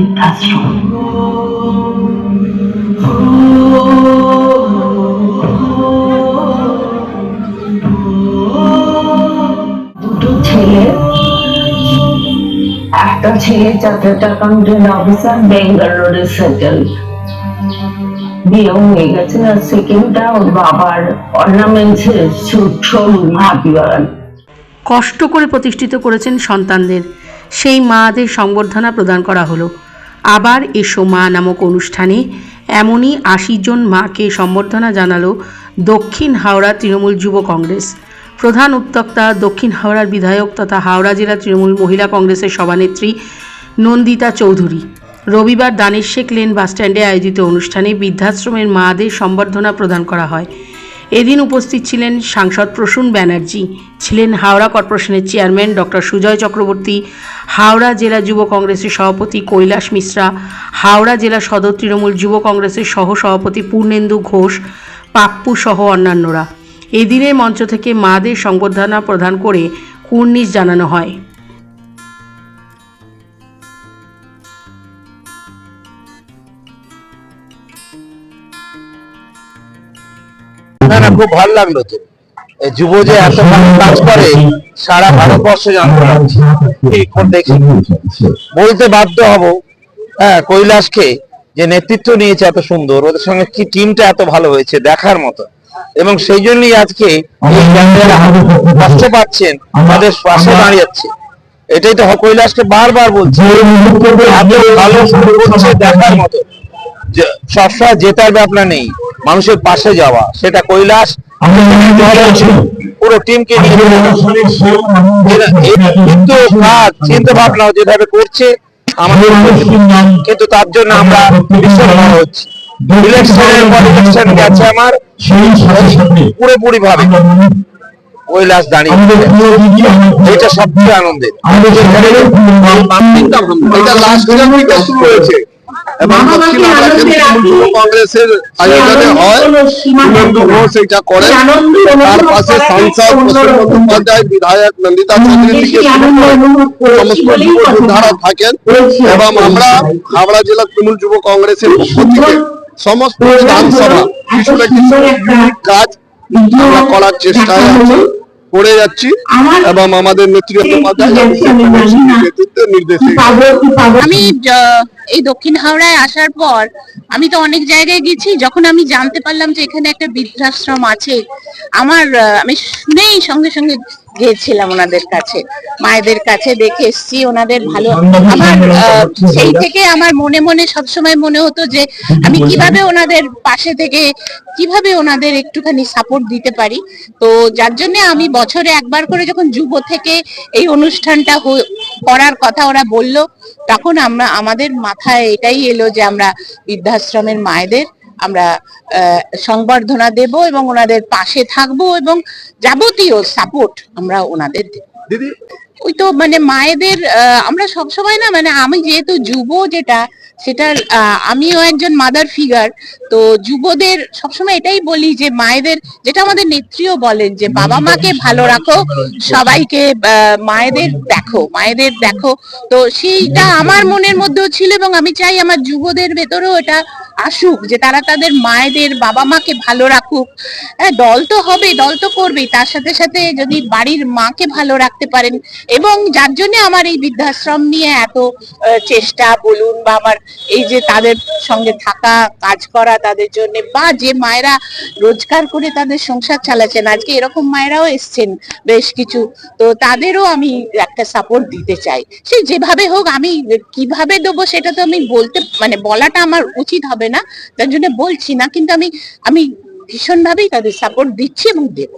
বৃদ্ধাশ্রম দুটো ছেলে, একটা ছেলে অফিসার সেটেল হয়ে গেছে আর সেকেন্ডটা ওর বাবার অর্নামেন্টসের শোরুম হাতিবাগান কষ্ট করে প্রতিষ্ঠিত করেছেন সন্তানদের। সেই মাদের সংবর্ধনা প্রদান করা হলো। আবার এসো মা নামক অনুষ্ঠানে। এমনই আশি জন মাকে সম্বর্ধনা জানালো দক্ষিণ হাওড়া তৃণমূল যুব কংগ্রেস। প্রধান উদ্যোক্তা দক্ষিণ হাওড়ার বিধায়ক তথা হাওড়া জেলা তৃণমূল মহিলা কংগ্রেসের সভানেত্রী নন্দিতা চৌধুরী। রবিবার দানেশ শেখ লেন বাসস্ট্যান্ডে আয়োজিত অনুষ্ঠানে বৃদ্ধাশ্রমের মাদের সম্বর্ধনা প্রদান করা হয়। এদিন উপস্থিত ছিলেন সাংসদ প্রসূন ব্যানার্জি, ছিলেন হাওড়া কর্পোরেশনের চেয়ারম্যান ডক্টর সুজয় চক্রবর্তী, হাওড়া জেলা যুব কংগ্রেসের সভাপতি কৈলাস মিশ্রা, হাওড়া জেলা সদর তৃণমূল যুব কংগ্রেসের সহ সভাপতি পূর্ণেন্দু ঘোষ, পাপ্পু সহ অন্যান্যরা। এদিনের মঞ্চ থেকে মাদের সংবর্ধনা প্রদান করে কুর্নিশ জানানো হয়। না না, খুব ভালো লাগল তো। যুব যে এত ভালো কাজ করে, সারা জানতে পারছি। বলতে বাধ্য হব হ্যাঁ কৈলাসকে যে নেতৃত্ব নিয়েছে এত সুন্দর, ওদের সঙ্গে কি টিমটা এত ভালো হয়েছে দেখার মতো। এবং সেই জন্যই আজকে এই পাচ্ছেন তাদের পাশে দাঁড়িয়েছে। এটাই তো কৈলাসকে বারবার বলছে ভালো দেখার মতো। সবসময় জেতার ব্যাপার নেই। মানুষের পাশে যাওয়া সেটা কৈলাস পুরো টিমকে কিন্তু কাজ চিন্তা ভাবনা যেভাবে করছে আমাদের কিন্তু তার জন্য আমরা ভীষণ হচ্ছি। ইলেকশনের পর ইলেকশন গেছে আমার। পুরোপুরি ভাবে কৈলাস দাঁড়িয়ে এটা সবচেয়ে আনন্দের। এটা লাস্ট শুরু হয়েছে। এবং দক্ষিণ যুব কংগ্রেসের আয়োজনে হয় হিমেন্দু ঘোষ এটা করে। তার পাশে সাংসদ প্রসন্ন বন্দ্যোপাধ্যায় বিধায়ক নন্দিতা চৌধুরী সমস্ত যুব যোদ্ধারা থাকেন এবং আমরা হাওড়া জেলা তৃণমূল যুব কংগ্রেসের পক্ষ থেকে সমস্ত বিধানসভা কিছু না কিছু কাজ আমরা করার চেষ্টায় আছি করে যাচ্ছি এবং আমাদের নেতৃত্ব আমি এই দক্ষিণ হাওড়ায় আসার পর আমি তো অনেক জায়গায় গেছি যখন আমি জানতে পারলাম যে এখানে একটা বৃদ্ধাশ্রম আছে আমার আহ, আমি শুনেই সঙ্গে সঙ্গে গিয়েছিলাম ওনাদের কাছে মায়েদের কাছে দেখে এসছি ওনাদের ভালো আমার সেই থেকে আমার মনে মনে সবসময় মনে হতো যে আমি কীভাবে ওনাদের পাশে থেকে কীভাবে ওনাদের একটুখানি সাপোর্ট দিতে পারি। তো যার জন্য আমি বছরে একবার করে যখন যুব থেকে এই অনুষ্ঠানটা করার কথা ওরা বলল তখন আমরা আমাদের মাথায় এটাই এলো যে আমরা বৃদ্ধাশ্রমের মায়েদের আমরা আহ, সংবর্ধনা দেব এবং ওনাদের পাশে থাকব এবং যাবতীয় সাপোর্ট আমরা ওনাদের দেব। দিদি? ওই তো মানে মায়েদের আমরা সবসময় না মানে আমি যেহেতু যুব যেটা সেটা আহ, আমিও একজন মাদার ফিগার তো যুবদের সবসময় এটাই বলি যে মায়েদের যেটা আমাদের নেত্রীও বলেন যে বাবা মাকে ভালো রাখো সবাইকে মায়েদের দেখো মায়েদের দেখো। তো সেইটা আমার মনের মধ্যেও ছিল এবং আমি চাই আমার যুবদের ভেতরেও এটা আসুক, যে তারা তাদের মায়েদের বাবা মাকে ভালো রাখুক। হ্যাঁ দল তো হবে, দল তো করবেই। তার সাথে সাথে যদি বাড়ির মাকে ভালো রাখতে পারেন, এবং যার জন্য আমার এই বৃদ্ধাশ্রম নিয়ে এত চেষ্টা বলুন বা আমার এই যে তাদের সঙ্গে থাকা, কাজ করা তাদের জন্য, বা যে মায়েরা রোজগার করে তাদের সংসার চালাচ্ছেন, আজকে এরকম মায়েরাও এসছেন বেশ কিছু। তো তাদেরও আমি একটা সাপোর্ট দিতে চাই। সে যেভাবে হোক, আমি কীভাবে দেবো সেটা তো আমি বলতে মানে বলাটা আমার উচিত হবে না, তার জন্য বলছি না, কিন্তু আমি আমি ভীষণ ভাবেই তাদের সাপোর্ট দিচ্ছি এবং দেবো।